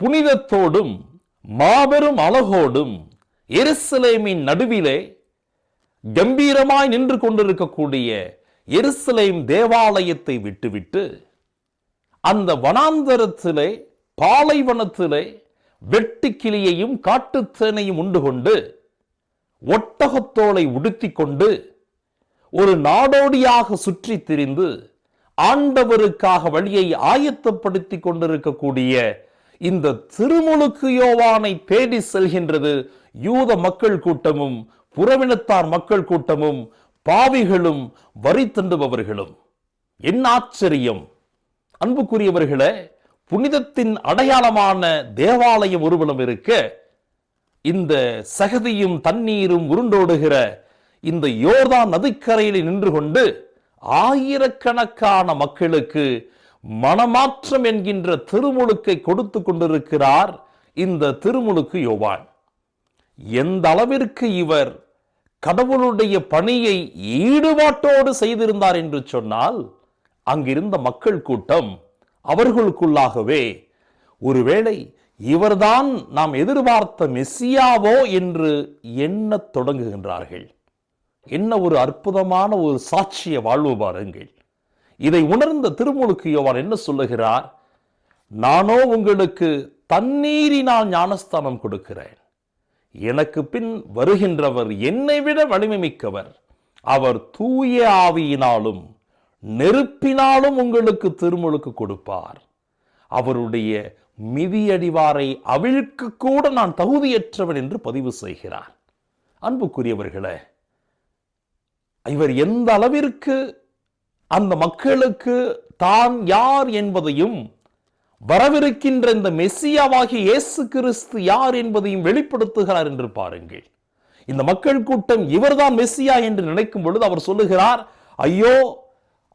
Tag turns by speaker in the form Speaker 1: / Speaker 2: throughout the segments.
Speaker 1: புனிதத்தோடும் மாபெரும் அழகோடும் எருசலேமின் நடுவிலே கம்பீரமாய் நின்று கொண்டிருக்கக்கூடிய எருசலேம் தேவாலயத்தை விட்டுவிட்டு அந்த வனாந்தரத்திலே பாலைவனத்திலே வெட்டுக்கிளியையும் காட்டுத்தேனையும் உண்டு கொண்டு ஒட்டகத்தோலை உடுத்தி கொண்டு ஒரு நாடோடியாக சுற்றி திரிந்து ஆண்டவருக்காக வழியை ஆயத்தப்படுத்தி கொண்டிருக்கக்கூடிய இந்த திருமுழுக்கு யோவானை தேடி செல்கின்றது யூத மக்கள் கூட்டமும் புறவினத்தார் மக்கள் கூட்டமும் பாவிகளும் வரி தண்டுபவர்களும். என்ன ஆச்சரியம். அன்புக்குரியவர்களே புனிதத்தின் அடையாளமான தேவாலயம் உருவலம் இருக்க இந்த சகதியும் தண்ணீரும் உருண்டோடுகிற இந்த யோர்தான் நதிக்கரையில் நின்று கொண்டு ஆயிரக்கணக்கான மக்களுக்கு மனமாற்றம் என்கின்ற திருமுழுக்கை கொடுத்து கொண்டிருக்கிறார் இந்த திருமுழுக்கு யோவான். எந்த அளவிற்கு இவர் கடவுளுடைய பணியை ஈடுபாட்டோடு செய்திருந்தார் என்று சொன்னால் அங்கிருந்த மக்கள் கூட்டம் அவர்களுக்குள்ளாகவே ஒருவேளை இவர்தான் நாம் எதிர்பார்த்த மெஸ்ஸியாவோ என்று எண்ணத் தொடங்குகின்றார்கள். என்ன ஒரு அற்புதமான ஒரு சாட்சிய வாழ்வு பாருங்கள். இதை உணர்ந்த திருமுழுக்கு யோவான் என்ன சொல்லுகிறார்? நானோ உங்களுக்கு தண்ணீரினால் ஞானஸ்தானம் கொடுக்கிறேன். எனக்கு பின் வருகின்றவர் என்னை விட வலிமை மிக்கவர் அவர் தூய ஆவியினாலும் நெருப்பினாலும் உங்களுக்கு திருமுழுக்கு கொடுப்பார். அவருடைய மிதியடிவாரை அவிழ்க்கு கூட நான் தகுதியற்றவன் என்று பதிவு செய்கிறார். அன்புக்குரியவர்களே இவர் எந்த அளவிற்கு அந்த மக்களுக்கு தான் யார் என்பதையும் வரவிருக்கின்ற இந்த மெஸ்ஸியாவாகிய இயேசு கிறிஸ்து யார் என்பதையும் வெளிப்படுத்துகிறார் என்று பாருங்கள். இந்த மக்கள் கூட்டம் இவர்தான் மெஸ்ஸியா என்று நினைக்கும் பொழுது அவர் சொல்லுகிறார் ஐயோ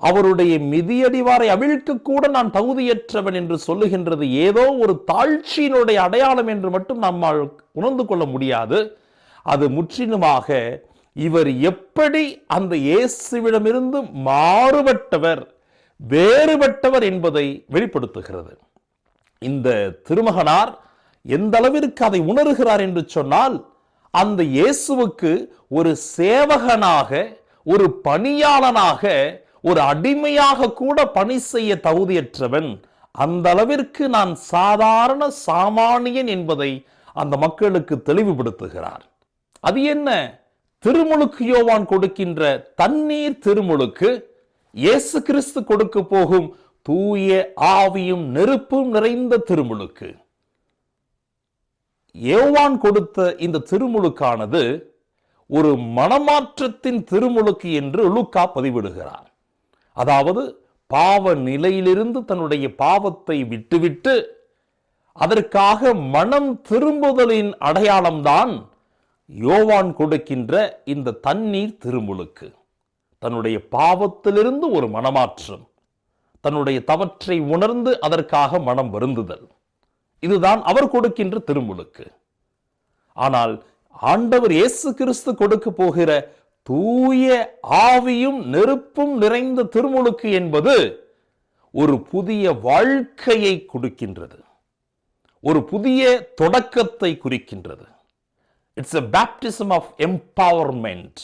Speaker 1: அவருடைய மிதியடிவாரை அவிழ்க்க கூட நான் தகுதியற்றவன் என்று சொல்லுகின்றது. ஏதோ ஒரு தாழ்ச்சியினுடைய அடையாளம் என்று மட்டும் நம்மால் உணர்ந்து கொள்ள முடியாது. அது முற்றிலுமாக இவர் எப்படி அந்த இயேசுவிடமிருந்து மாறுபட்டவர் வேறுபட்டவர் என்பதை வெளிப்படுத்துகிறது. இந்த திருமகனார் எந்த அளவிற்கு அதை உணர்கிறார் என்று சொன்னால் அந்த இயேசுவுக்கு ஒரு சேவகனாக ஒரு பணியாளனாக ஒரு அடிமையாக கூட பணி செய்ய தகுதியற்றவன். அந்த அளவிற்கு நான் சாதாரண சாமானியன் என்பதை அந்த மக்களுக்கு தெளிவுபடுத்துகிறார். அது என்ன? திருமுழுக்கு யோவான் கொடுக்கின்ற தண்ணீர் திருமுழுக்கு இயேசு கிறிஸ்து கொடுக்க போகும் தூய ஆவியும் நெருப்பும் நிறைந்த திருமுழுக்கு. யோவான் கொடுத்த இந்த திருமுழுக்கானது ஒரு மனமாற்றத்தின் திருமுழுக்கு என்று லூக்கா பதிவிடுகிறார். அதாவது பாவ நிலையிலிருந்து தன்னுடைய பாவத்தை விட்டுவிட்டு அதற்காக மனம் திரும்புதலின் அடையாளம்தான் யோவான் கொடுக்கின்ற இந்த தண்ணீர் திருமுழுக்கு. தன்னுடைய பாவத்திலிருந்து ஒரு மனமாற்றம். தன்னுடைய தவற்றை உணர்ந்து அதற்காக மனம் வருந்துதல். இதுதான் அவர் கொடுக்கின்ற திருமுழுக்கு. ஆனால் ஆண்டவர் இயேசு கிறிஸ்து கொடுக்க போகிற தூய ஆவியும் நெருப்பும் நிறைந்த திருமுழுக்கு என்பது ஒரு புதிய வாழ்க்கையை கொடுக்கின்றது. ஒரு புதிய தொடக்கத்தை குறிக்கின்றது. It's a baptism of empowerment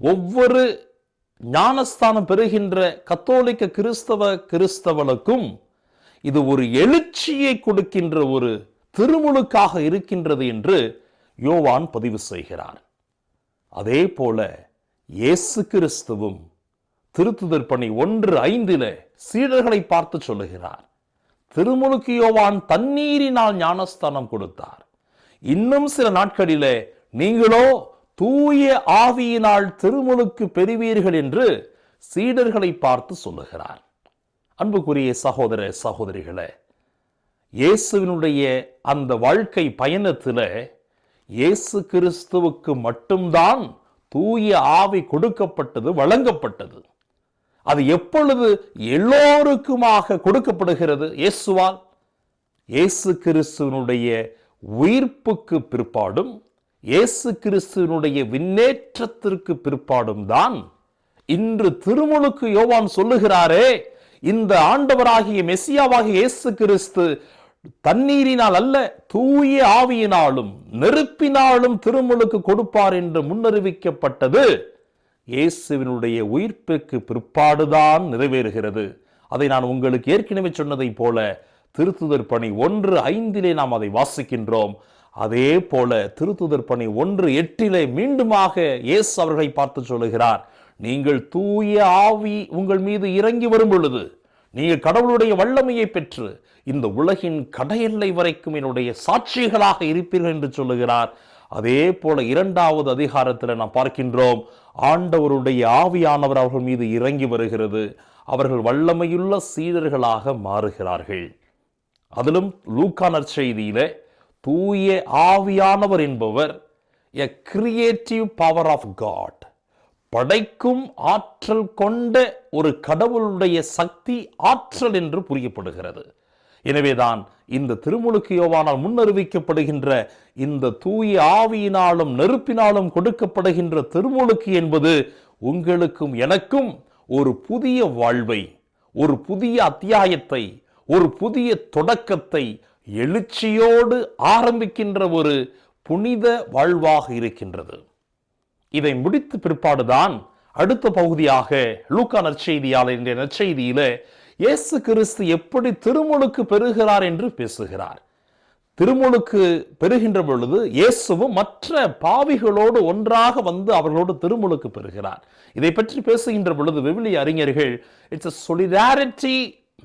Speaker 1: ஒவ்வொரு ஞானஸ்தானம் பெறுகின்ற கத்தோலிக்க கிறிஸ்தவ கிறிஸ்தவனுக்கும் இது ஒரு எழுச்சியை கொடுக்கின்ற ஒரு திருமுழுக்காக இருக்கின்றது என்று யோவான் பதிவு செய்கிறார் அதே போல இயேசு கிறிஸ்துவும் திருத்துதர் பணி ஒன்று ஐந்தில சீடர்களை பார்த்து சொல்லுகிறார். திருமுழுக்கு யோவான் தண்ணீரினால் ஞானஸ்தானம் கொடுத்தார். இன்னும் சில நாட்களிலே நீங்களோ தூய ஆவியினால் திருமுழுக்கு பெறுவீர்கள் என்று சீடர்களை பார்த்து சொல்லுகிறார். அன்புக்குரிய சகோதர சகோதரிகளே இயேசுவினுடைய அந்த வாழ்க்கை பயணத்தில் இயேசு கிறிஸ்துவுக்கு மட்டும்தான் தூய ஆவி கொடுக்கப்பட்டது வழங்கப்பட்டது. அது எப்பொழுது எல்லோருக்குமாக கொடுக்கப்படுகிறது? இயேசுவால். இயேசு கிறிஸ்துவனுடைய உயிர்ப்புக்கு பிற்பாடும் இயேசு கிறிஸ்துவனுடைய விண்ணேற்றத்திற்கு பிற்பாடும் தான் இன்று திருமுழுக்கு யோவான் சொல்லுகிறாரே இந்த ஆண்டவராகிய மெசியாவாகிய இயேசு கிறிஸ்து தண்ணீரினால் அல்ல தூய ஆவியினாலும் நெருப்பினாலும் திருமுழுக்கு கொடுப்பார் என்று முன்னறிவிக்கப்பட்டது. இயேசுவினுடைய உயிர்ப்புக்கு பிற்பாடுதான் நிறைவேறுகிறது. அதை நான் உங்களுக்கு ஏற்கனவே சொன்னதைப் போல திருத்துதர் பணி ஒன்று ஐந்திலே நாம் அதை வாசிக்கின்றோம். அதே போல திருத்துதர் பணி ஒன்று எட்டிலே மீண்டுமாக இயேசு அவர்களை பார்த்து சொல்லுகிறார். நீங்கள் தூய ஆவி உங்கள் மீது இறங்கி வரும் பொழுது நீங்கள் கடவுளுடைய வல்லமையை பெற்று இந்த உலகின் கடையெல்லை வரைக்கும் என்னுடைய சாட்சிகளாக இருப்பீர்கள் என்று சொல்லுகிறார். அதே போல இரண்டாவது அதிகாரத்தில் நாம் பார்க்கின்றோம் ஆண்டவருடைய ஆவியானவர் அவர்கள் மீது இறங்கி வருகிறது. அவர்கள் வல்லமையுள்ள சீடர்களாக மாறுகிறார்கள். அதிலும் லூக்கானர் செய்தியில் தூய ஆவியானவர் என்பவர் a creative power of God படைக்கும் ஆற்றல் கொண்ட ஒரு கடவுளுடைய சக்தி ஆற்றல் என்று புரியப்படுகிறது. எனவேதான் இந்த திருமுழுக்கு யோவானால் முன்னறிவிக்கப்படுகின்ற இந்த தூய ஆவியினாலும் நெருப்பினாலும் கொடுக்கப்படுகின்ற திருமுழுக்கு என்பது உங்களுக்கும் எனக்கும் ஒரு புதிய வாழ்வை ஒரு புதிய அத்தியாயத்தை ஒரு புதிய தொடக்கத்தை எழுச்சியோடு ஆரம்பிக்கின்ற ஒரு புனித வாழ்வாக இருக்கின்றது. இதை முடித்த பிற்பாடுதான் அடுத்த பகுதியாக லூக்கா நற்செய்தியாளர் என்ற நற்செய்தியில இயேசு கிறிஸ்து எப்படி திருமுழுக்கு பெறுகிறார் என்று பேசுகிறார். திருமுழுக்கு பெறுகின்ற பொழுது இயேசுவும் மற்ற பாவிகளோடு ஒன்றாக வந்து அவர்களோடு திருமுழுக்கு பெறுகிறார். இதை பற்றி பேசுகின்ற பொழுது விவிலிய அறிஞர்கள் it's a solidarity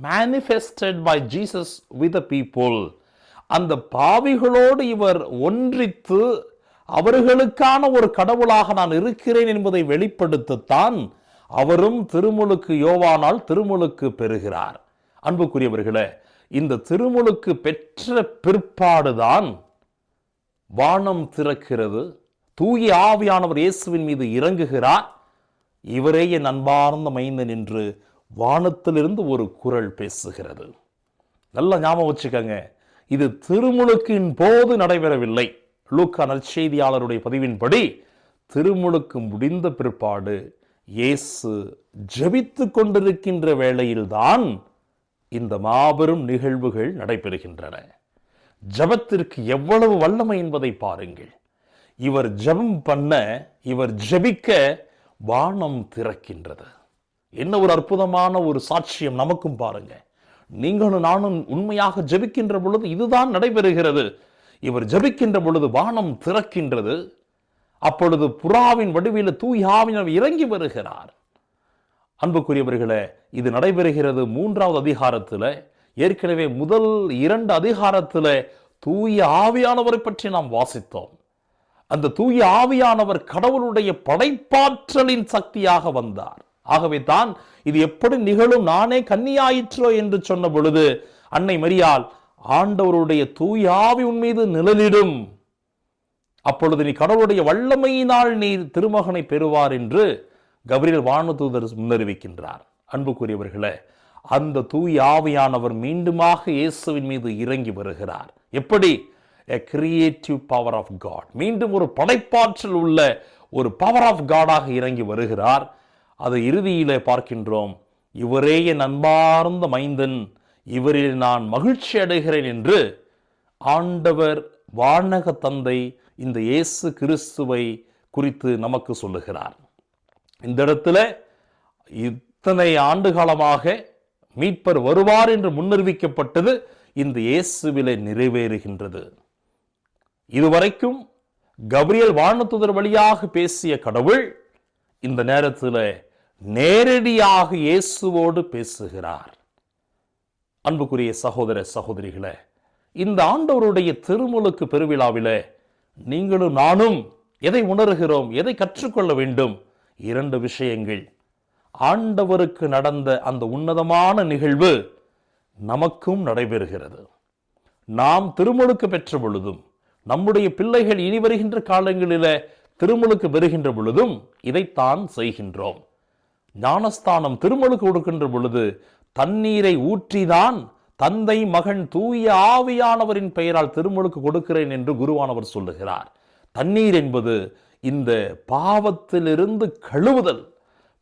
Speaker 1: manifested by Jesus with the அந்த பாவிகளோடு இவர் ஒன்றித்து அவர்களுக்கான ஒரு கடவுளாக நான் இருக்கிறேன் என்பதை வெளிப்படுத்தத்தான் அவரும் திருமுழுக்கு யோவானால் திருமுழுக்கு பெறுகிறார். அன்புக்குரியவர்களே இந்த திருமுழுக்கு பெற்ற பிற்பாடுதான் வானம் திறக்கிறது. தூய ஆவியானவர் இயேசுவின் மீது இறங்குகிறார். இவரே என் அன்பார்ந்த மைந்தன் என்று வானத்திலிருந்து ஒரு குரல் பேசுகிறது. நல்லா ஞாபகம் வச்சுக்கோங்க. இது திருமுழுக்கின் போது நடைபெறவில்லை. லூக்கா நற்செய்தியாளருடைய பதிவின்படி திருமுழுக்கு முடிந்த பிற்பாடு இயேசு ஜெபித்து கொண்டிருக்கின்ற வேளையில்தான் இந்த மாபெரும் நிகழ்வுகள் நடைபெறுகின்றன. ஜெபத்திற்கு எவ்வளவு வல்லமை என்பதை பாருங்கள். இவர் ஜெபம் பண்ண இவர் ஜெபிக்க வானம் திறக்கின்றது. என்ன ஒரு அற்புதமான ஒரு சாட்சியம் நமக்கும் பாருங்க. நீங்களும் நானும் உண்மையாக ஜெபிக்கின்ற பொழுது இதுதான் நடைபெறுகிறது. இவர் ஜெபிக்கின்ற பொழுது வானம் திறக்கின்றது. அப்பொழுது புறாவின் வடிவில் தூயாவினர் இறங்கி வருகிறார். அன்புக்குரியவர்களே இது நடைபெறுகிறது மூன்றாவது அதிகாரத்தில். ஏற்கனவே முதல் இரண்டு அதிகாரத்தில் தூய ஆவியானவரை பற்றி நாம் வாசித்தோம். அந்த தூய ஆவியானவர் கடவுளுடைய படைப்பாற்றலின் சக்தியாக வந்தார். ஆகவே தான் இது எப்படி நிகழும்? நானே கன்னியாயிற்றோ என்று சொன்ன பொழுது அன்னை மரியால் ஆண்டவருடைய தூயாவி உன் மீது நிழலிடும். அப்பொழுது நீ கடவுளுடைய வல்லமையினால் நீ திருமகனை பெறுவார் என்று கபிரியல் வானதூதர் முன்னறிவிக்கின்றார். அன்புக்குரியவர்களே அந்த தூய் ஆவியானவர் மீண்டுமாக இயேசுவின் மீது இறங்கி வருகிறார். எப்படி? A creative power of God மீண்டும் ஒரு படைப்பாற்றல் உள்ள ஒரு பவர் ஆஃப் காடாக இறங்கி வருகிறார். அதை இறுதியிலே பார்க்கின்றோம். இவரே என் அன்பார்ந்த மைந்தன். இவரில் நான் மகிழ்ச்சி அடைகிறேன் என்று ஆண்டவர் வானக தந்தை இந்த இயேசு கிறிஸ்துவை குறித்து நமக்கு சொல்லுகிறார். இந்த இடத்துல இத்தனை ஆண்டு காலமாக மீட்பர் வருவார் என்று முன்னறிவிக்கப்பட்டது இந்த இயேசுவிலே நிறைவேறுகின்றது. இதுவரைக்கும் கபிரியல் வானத்துதர் வழியாக பேசிய கடவுள் இந்த நேரத்தில் நேரடியாக இயேசுவோடு பேசுகிறார். அன்புக்குரிய சகோதர சகோதரிகளே இந்த ஆண்டவருடைய திருமுழுக்கு பெருவிழாவிலே நீங்களும் நானும் எதை உணர்கிறோம் எதை கற்றுக்கொள்ள வேண்டும்? இரண்டு விஷயங்கள். ஆண்டவருக்கு நடந்த அந்த உன்னதமான நிகழ்வு நமக்கும் நடைபெறுகிறது. நாம் திருமுழுக்கு பெற்ற பொழுதும் நம்முடைய பிள்ளைகள் இனி வருகின்ற காலங்களில திருமுழுக்கு பெறுகின்ற பொழுதும் இதைத்தான் செய்கின்றோம். ஞானஸ்தானம் திருமலுக்கு கொடுக்கின்ற பொழுது தண்ணீரை ஊற்றிதான் தந்தை மகன் தூய ஆவியானவரின் பெயரால் திருமுழுக்கு கொடுக்கிறேன் என்று குருவானவர் சொல்லுகிறார். தண்ணீர் என்பது இந்த பாவத்திலிருந்து கழுவுதல்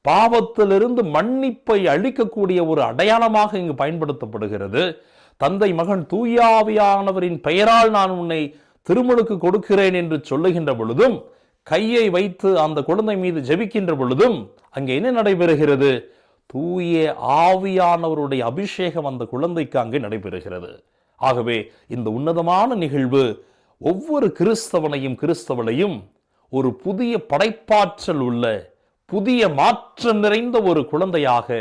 Speaker 1: பாவத்திலிருந்து மன்னிப்பை அளிக்கக்கூடிய ஒரு அடையாளமாக இங்கு பயன்படுத்தப்படுகிறது. தந்தை மகன் தூயாவியானவரின் பெயரால் நான் உன்னை திருமுழுக்கு கொடுக்கிறேன் என்று சொல்லுகின்ற பொழுதும் கையை வைத்து அந்த குழந்தை மீது ஜெபிக்கின்ற பொழுதும் அங்கே என்ன நடைபெறுகிறது? தூய ஆவியானவருடைய அபிஷேகம் அந்த குழந்தைக்கு அங்கே நடைபெறுகிறது. ஆகவே இந்த உன்னதமான நிகழ்வு ஒவ்வொரு கிறிஸ்தவனையும் கிறிஸ்தவனையும் ஒரு புதிய படைப்பாற்றல் உள்ள புதிய மாற்றம் நிறைந்த ஒரு குழந்தையாக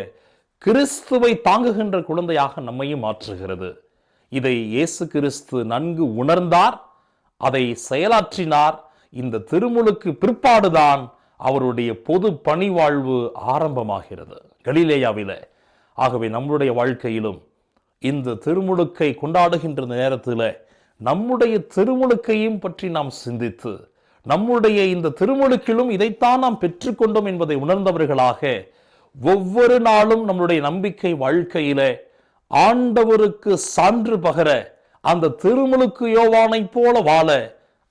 Speaker 1: கிறிஸ்துவை தாங்குகின்ற குழந்தையாக நம்மையும் மாற்றுகிறது. இதை இயேசு கிறிஸ்து நன்கு உணர்ந்தார் அதை செயலாற்றினார் இந்த திருமுழுக்கு பிற்பாடுதான் அவருடைய பொது பணிவாழ்வு ஆரம்பமாகிறது. கலிலேயாவில. ஆகவே நம்முடைய வாழ்க்கையிலும் இந்த திருமுழுக்கை கொண்டாடுகின்ற நேரத்தில் நம்முடைய திருமுழுக்கையும் பற்றி நாம் சிந்தித்து நம்முடைய இந்த திருமுழுக்கிலும் இதைத்தான் நாம் பெற்றுக்கொண்டோம் என்பதை உணர்ந்தவர்களாக ஒவ்வொரு நாளும் நம்முடைய நம்பிக்கை வாழ்க்கையில ஆண்டவருக்கு சான்று பகர அந்த திருமுழுக்கு யோவானைப் போல வாழ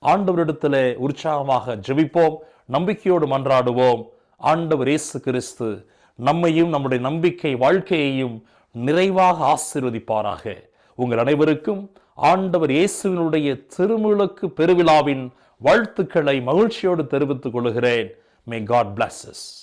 Speaker 1: ஆண்டவரிடத்திலே உற்சாகமாக ஜெபிப்போம் நம்பிக்கையோடு மன்றாடுவோம். ஆண்டவர் இயேசு கிறிஸ்து நம்மையும் நம்முடைய நம்பிக்கை வாழ்க்கையையும் நிறைவாக ஆசீர்வதிப்பாராக. உங்கள் அனைவருக்கும் ஆண்டவர் இயேசுவினுடைய திருமுழுக்கு பெருவிழாவின் வாழ்த்துக்களை மகிழ்ச்சியோடு தெரிவித்துக் கொள்கிறேன். May God pluses